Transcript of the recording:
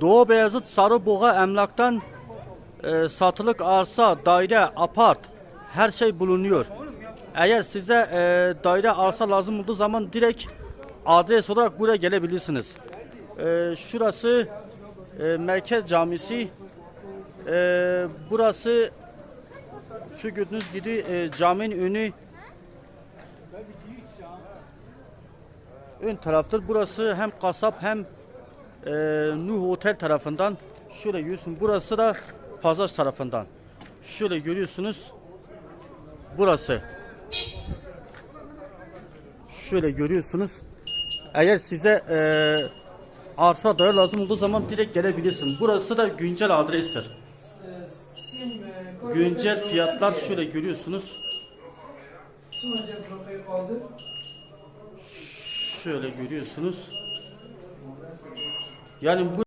Doğu Beyazıt Sarıboğa emlaktan e, satılık arsa, daire, apart her şey bulunuyor. Eğer size e, daire arsa lazım olduğu zaman direkt adres olarak buraya gelebilirsiniz. E, şurası e, Merkez Camisi. E, burası şu gördüğünüz gibi e, caminin önü ön taraftır. Burası hem kasap hem e, Nuh Otel tarafından. Şöyle görüyorsun. Burası da Pazar tarafından. Şöyle görüyorsunuz. Burası. Şöyle görüyorsunuz. Eğer size e, arsa daire lazım olduğu zaman direkt gelebilirsin. Burası da güncel adrestir. Güncel fiyatlar şöyle görüyorsunuz. Şöyle görüyorsunuz. Yani bu